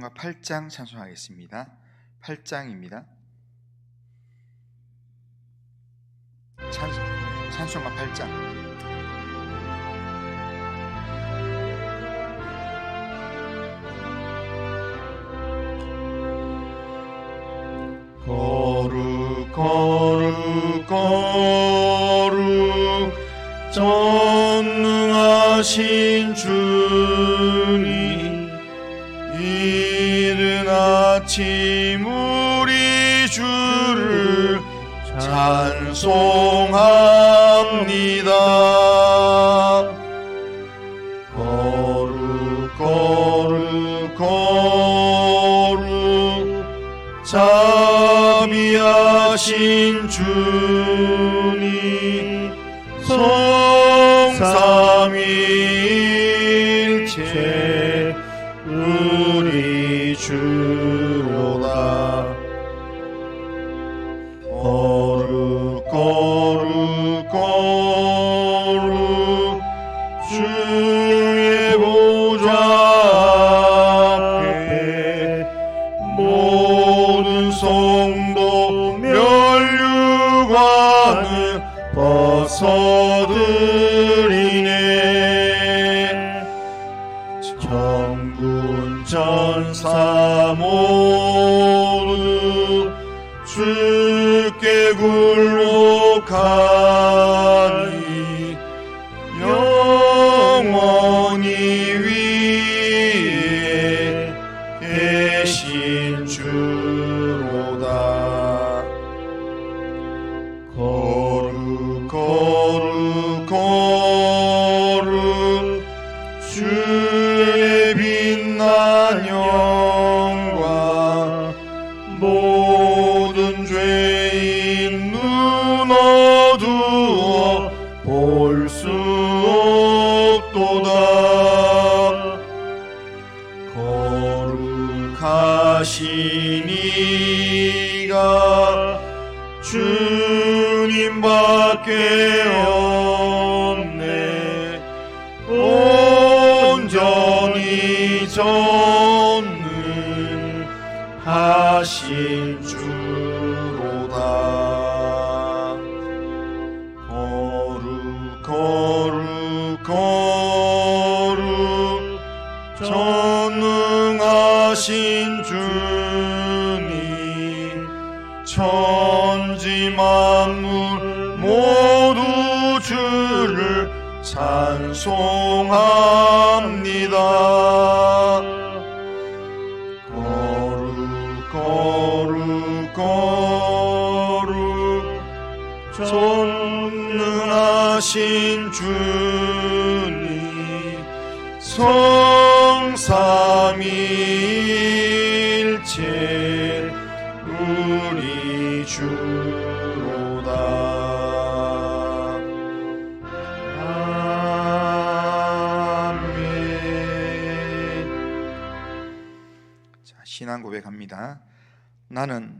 찬송가 8장 찬송하겠습니다. 8장입니다. 찬, 찬송가 8장. 거룩 거룩 거룩 전능하신 주 아침 우리 주를 찬송합니다. 거룩 거룩 거룩 자비하신 주님 성삼일 주 모든 죄인 눈 어두워 볼 수 없도다. 거룩하신 이가 주님밖에 없 주로다. 거룩 거룩 거룩 전능하신 주님. 천지 만물 모두 주를 찬송합 거룩 전능하신 주님 성삼일체 우리 주로다 자, 신앙 고백합니다. 나는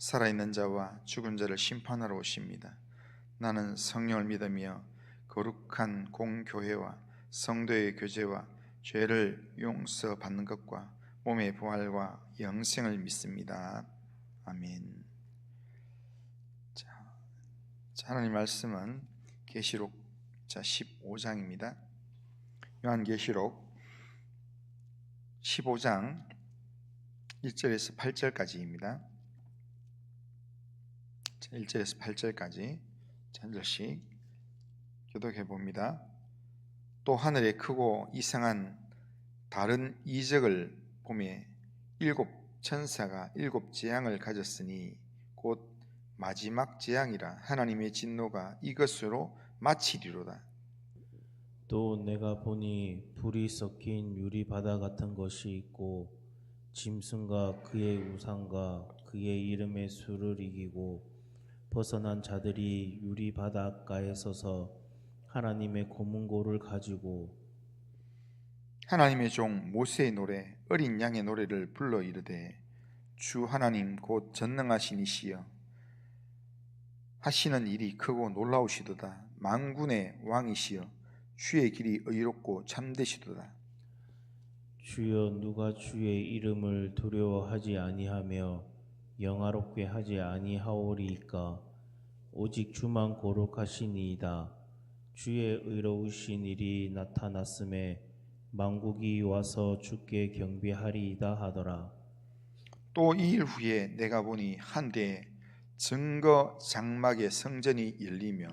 살아있는 자와 죽은 자를 심판하러 오십니다. 나는 성령을 믿으며 거룩한 공교회와 성도의 교제와 죄를 용서받는 것과 몸의 부활과 영생을 믿습니다. 아멘. 자, 자, 하나님 말씀은 계시록 자 15장입니다. 요한계시록 15장 1절에서 8절까지입니다. 자, 1절에서 8절까지 한 절씩 교독해 봅니다. 또 하늘에 크고 이상한 다른 이적을 보매 일곱 천사가 일곱 재앙을 가졌으니 곧 마지막 재앙이라 하나님의 진노가 이것으로 마치리로다. 또 내가 보니 불이 섞인 유리 바다 같은 것이 있고 짐승과 그의 우상과 그의 이름의 수를 이기고 벗어난 자들이 유리 바닷가에 서서 하나님의 고문고를 가지고 하나님의 종 모세의 노래 어린 양의 노래를 불러 이르되 주 하나님 곧 전능하신 이시여. 하시는 일이 크고 놀라우시도다. 만군의 왕이시여. 주의 길이 의롭고 참되시도다. 주여 누가 주의 이름을 두려워하지 아니하며 영화롭게 하지 아니하오리이까? 오직 주만 거룩하시니이다. 주의 의로우신 일이 나타났음에 만국이 와서 주께 경배하리이다 하더라. 또 이 일 후에 내가 보니 한데 증거 장막의 성전이 열리며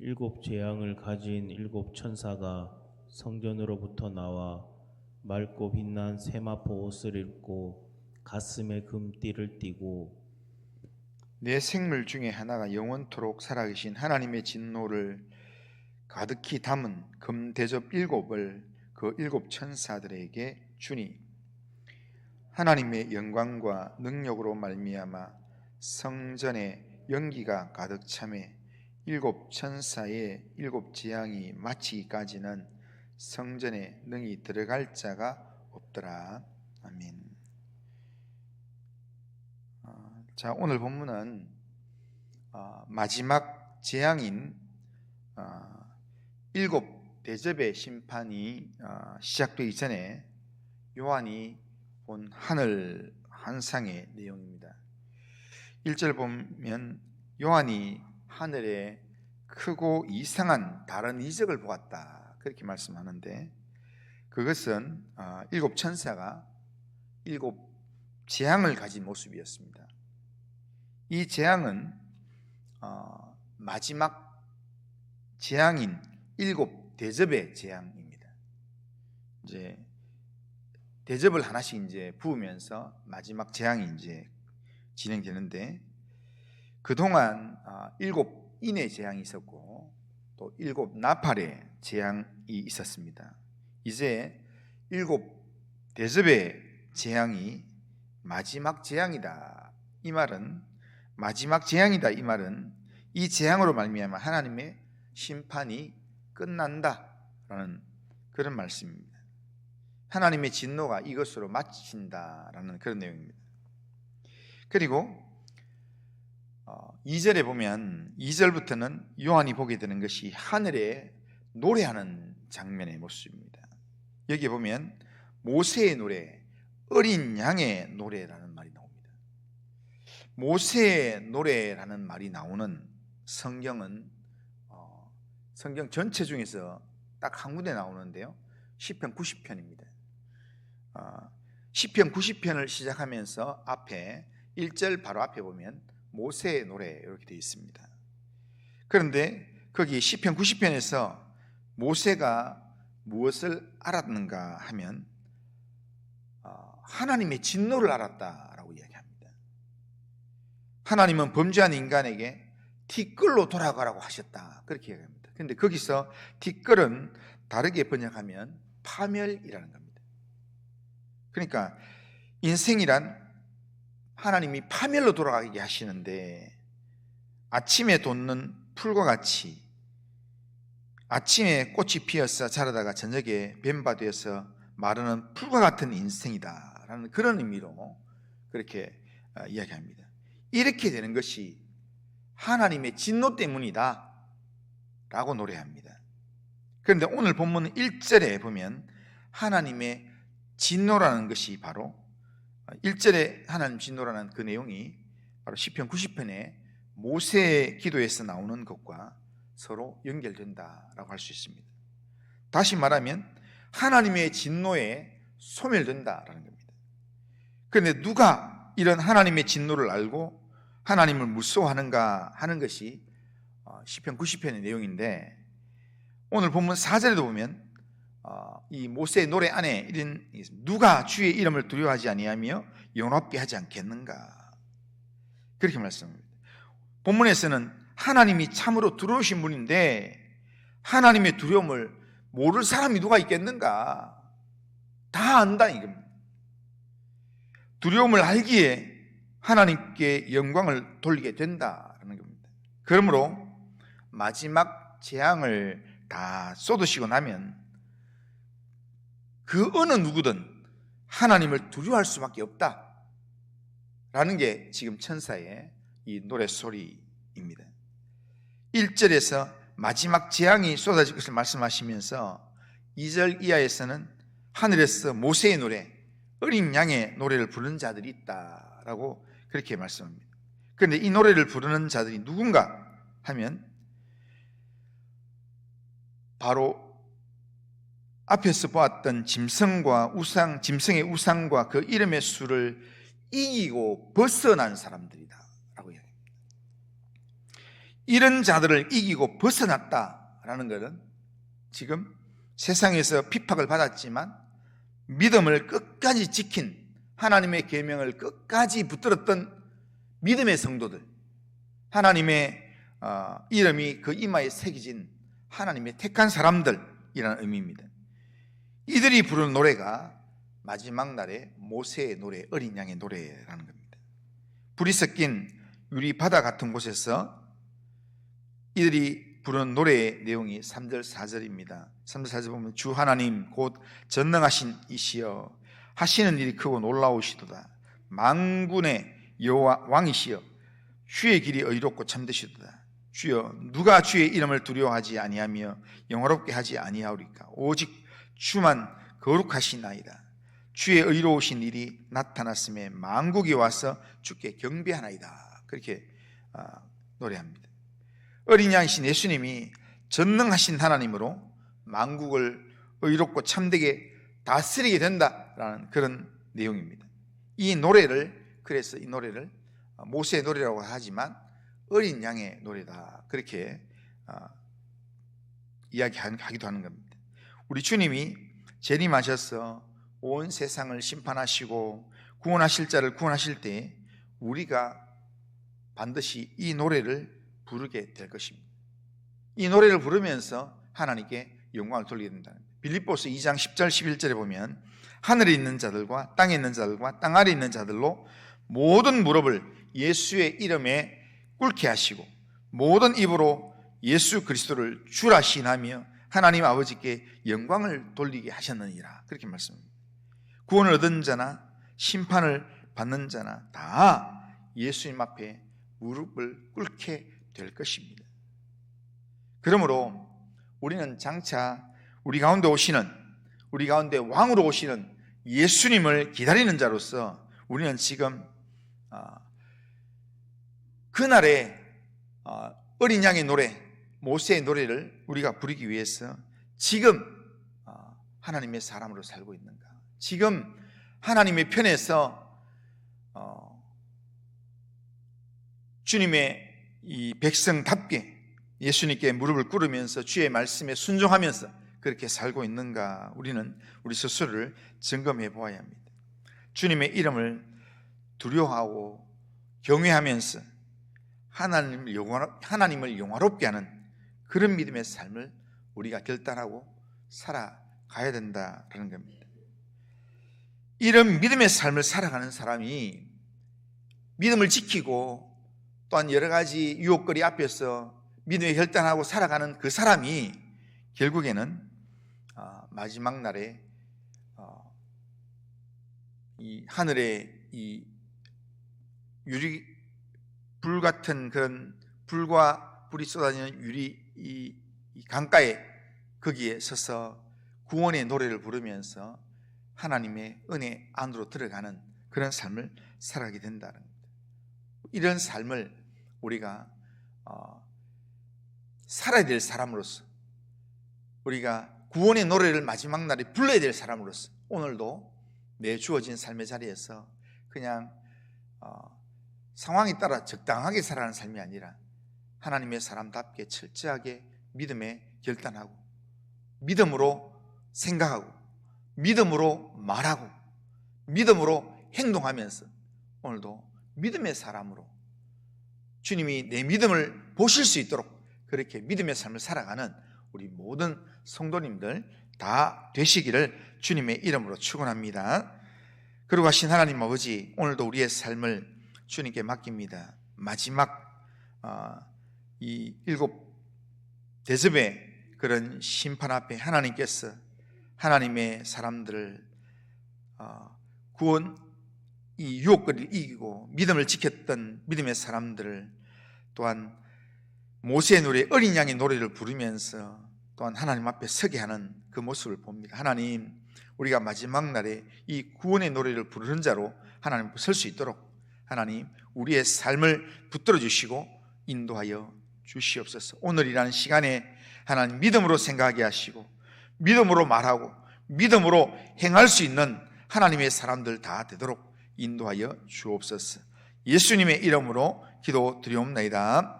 일곱 재앙을 가진 일곱 천사가 성전으로부터 나와 맑고 빛난 세마포 옷을 입고 가슴에 금띠를 띠고 내 생물 중에 하나가 영원토록 살아계신 하나님의 진노를 가득히 담은 금 대접 일곱을 그 일곱 천사들에게 주니 하나님의 영광과 능력으로 말미암아 성전에 연기가 가득 차매 일곱 천사의 일곱 재앙이 마치기까지는 성전에 능히 들어갈 자가 없더라. 아멘. 어, 자 오늘 본문은 어, 마지막 재앙인 어, 일곱 대접의 심판이 어, 시작되기 전에 요한이 본 하늘 환상의 내용입니다. 1절 보면 요한이 하늘에 크고 이상한 다른 이적을 보았다. 그렇게 말씀하는데 그것은 어, 일곱 천사가 일곱 재앙을 가진 모습이었습니다. 이 재앙은 어, 마지막 재앙인 일곱 대접의 재앙입니다. 이제 대접을 하나씩 이제 부으면서 마지막 재앙이 이제 진행되는데 그 동안 아, 일곱 인의 재앙이 있었고 또 일곱 나팔의 재앙이 있었습니다. 이제 일곱 대접의 재앙이 마지막 재앙이다. 이 말은 마지막 재앙이다. 이 말은 이 재앙으로 말미암아 하나님의 심판이 끝난다라는 그런 말씀입니다. 하나님의 진노가 이것으로 마친다라는 그런 내용입니다. 그리고 2절에 보면 2절부터는 요한이 보게 되는 것이 하늘에 노래하는 장면의 모습입니다. 여기 보면 모세의 노래, 어린 양의 노래라는. 모세의 노래라는 말이 나오는 성경은 어, 성경 전체 중에서 딱 한 군데 나오는데요. 시편 90편입니다. 어, 시편 90편을 시작하면서 앞에 1절 바로 앞에 보면 모세의 노래 이렇게 되어 있습니다. 그런데 거기 시편 90편에서 모세가 무엇을 알았는가 하면 어, 하나님의 진노를 이야기합니다. 하나님은 범죄한 인간에게 티끌로 돌아가라고 하셨다 그렇게 이야기합니다. 그런데 거기서 티끌은 다르게 번역하면 파멸이라는 겁니다. 그러니까 인생이란 하나님이 파멸로 돌아가게 하시는데 아침에 돋는 풀과 같이 아침에 꽃이 피어서 자라다가 저녁에 뱀바 되어서 마르는 풀과 같은 인생이다라는 그런 의미로 그렇게 어, 이야기합니다. 이렇게 되는 것이 하나님의 진노 때문이다 라고 노래합니다. 그런데 오늘 본문 1절에 보면 하나님의 진노라는 것이 바로 1절에 하나님 진노라는 그 내용이 바로 시편 90편에 모세의 기도에서 나오는 것과 서로 연결된다라고 할 수 있습니다. 다시 말하면 하나님의 진노에 소멸된다라는 겁니다. 그런데 누가 이런 하나님의 진노를 알고 하나님을 무서워하는가 하는 것이 어, 시편 90편의 내용인데 오늘 본문 4절에도 보면 어, 이 모세의 노래 안에 이런 누가 주의 이름을 두려워하지 아니하며 영롭게 하지 않겠는가 그렇게 말씀합니다. 본문에서는 하나님이 참으로 두려우신 분인데 하나님의 두려움을 모를 사람이 누가 있겠는가 다 안다 이겁니다. 두려움을 알기에 하나님께 영광을 돌리게 된다라는 겁니다. 그러므로 마지막 재앙을 다 쏟으시고 나면 그 어느 누구든 하나님을 두려워할 수밖에 없다 라는 게 지금 천사의 이 노래 소리입니다. 1절에서 마지막 재앙이 쏟아질 것을 말씀하시면서 2절 이하에서는 하늘에서 모세의 노래, 어린 양의 노래를 부르는 자들이 있다라고 그렇게 말씀합니다. 그런데 이 노래를 부르는 자들이 누군가 하면 바로 앞에서 보았던 짐승과 우상, 짐승의 우상과 그 이름의 수를 이기고 벗어난 사람들이다 라고 이야기합니다. 이런 자들을 이기고 벗어났다 라는 것은 지금 세상에서 핍박을 받았지만 믿음을 끝까지 지킨 하나님의 계명을 끝까지 붙들었던 믿음의 성도들, 하나님의 어, 이름이 그 이마에 새겨진 하나님의 택한 사람들이라는 의미입니다. 이들이 부르는 노래가 마지막 날에 모세의 노래, 어린 양의 노래라는 겁니다. 불이 섞인 유리 바다 같은 곳에서 이들이 부르는 노래의 내용이 3절, 4절입니다. 3절, 4절 보면 주 하나님 곧 전능하신 이시여 하시는 일이 크고 놀라우시도다. 만군의 여호와 왕이시여 주의 길이 의롭고 참되시도다. 주여 누가 주의 이름을 두려워하지 아니하며 영화롭게 하지 아니하오리까 오직 주만 거룩하시나이다. 주의 의로우신 일이 나타났음에 만국이 와서 주께 경배하나이다. 그렇게 아, 노래합니다. 어린 양이신 예수님이 전능하신 하나님으로 만국을 의롭고 참되게 다스리게 된다 라는 그런 내용입니다. 이 노래를 그래서 이 노래를 모세의 노래라고 하지만 어린 양의 노래다 그렇게 아, 이야기하기도 하는 겁니다. 우리 주님이 재림하셔서 온 세상을 심판하시고 구원하실 자를 구원하실 때 우리가 반드시 이 노래를 부르게 될 것입니다. 이 노래를 부르면서 하나님께 영광을 돌리게 거예요. 빌립보스 2장 10절 11절에 보면 하늘에 있는 자들과 땅에 있는 자들과 땅 아래 있는 자들로 모든 무릎을 예수의 이름에 꿇게 하시고 모든 입으로 예수 그리스도를 주라 신하며 하나님 아버지께 영광을 돌리게 하셨느니라 그렇게 말씀합니다. 구원을 얻은 자나 심판을 받는 자나 다 예수님 앞에 무릎을 꿇게 될 것입니다. 그러므로 우리는 장차 우리 가운데 오시는 우리 가운데 왕으로 오시는 예수님을 기다리는 자로서 우리는 지금 아, 그날의 아, 어린 양의 노래 모세의 노래를 우리가 부르기 위해서 지금 아, 하나님의 사람으로 살고 있는가? 지금 하나님의 편에서 어, 주님의 이 백성답게 예수님께 무릎을 꿇으면서 주의 말씀에 순종하면서 그렇게 살고 있는가 우리는 우리 스스로를 점검해 보아야 합니다. 주님의 이름을 두려워하고 경외하면서 하나님을, 영화, 하나님을 영화롭게 하는 그런 믿음의 삶을 우리가 결단하고 살아가야 된다는 겁니다. 이런 믿음의 삶을 살아가는 사람이 믿음을 지키고 또한 여러 가지 유혹거리 앞에서 믿음의 결단하고 살아가는 그 사람이 결국에는 어, 마지막 날에 어, 이 하늘에 이 유리 불 같은 그런 불과 불이 쏟아지는 유리 이, 이 강가에 거기에 서서 구원의 노래를 부르면서 하나님의 은혜 안으로 들어가는 그런 삶을 살아가게 된다는 겁니다. 이런 삶을 우리가 어, 살아야 될 사람으로서 우리가 구원의 노래를 마지막 날에 불러야 될 사람으로서 오늘도 내 주어진 삶의 자리에서 그냥 어, 상황에 따라 적당하게 살아가는 삶이 아니라 하나님의 사람답게 철저하게 믿음에 결단하고 믿음으로 생각하고 믿음으로 말하고 믿음으로 행동하면서 오늘도 믿음의 사람으로 주님이 내 믿음을 보실 수 있도록 그렇게 믿음의 삶을 살아가는 우리 모든 성도님들 다 되시기를 주님의 이름으로 축원합니다. 그러고 하신 하나님 아버지 오늘도 우리의 삶을 주님께 맡깁니다. 마지막 어, 이 일곱 대접의 그런 심판 앞에 하나님께서 하나님의 사람들을 어, 구원 이 유혹거리를 이기고 믿음을 지켰던 믿음의 사람들을 또한 모세의 노래 어린 양의 노래를 부르면서 또한 하나님 앞에 서게 하는 그 모습을 봅니다. 하나님 우리가 마지막 날에 이 구원의 노래를 부르는 자로 하나님 앞에 설 수 있도록 하나님 우리의 삶을 붙들어 주시고 인도하여 주시옵소서. 오늘이라는 시간에 하나님 믿음으로 생각하게 하시고 믿음으로 말하고 믿음으로 행할 수 있는 하나님의 사람들 다 되도록 인도하여 주옵소서. 예수님의 이름으로 기도 드리옵나이다.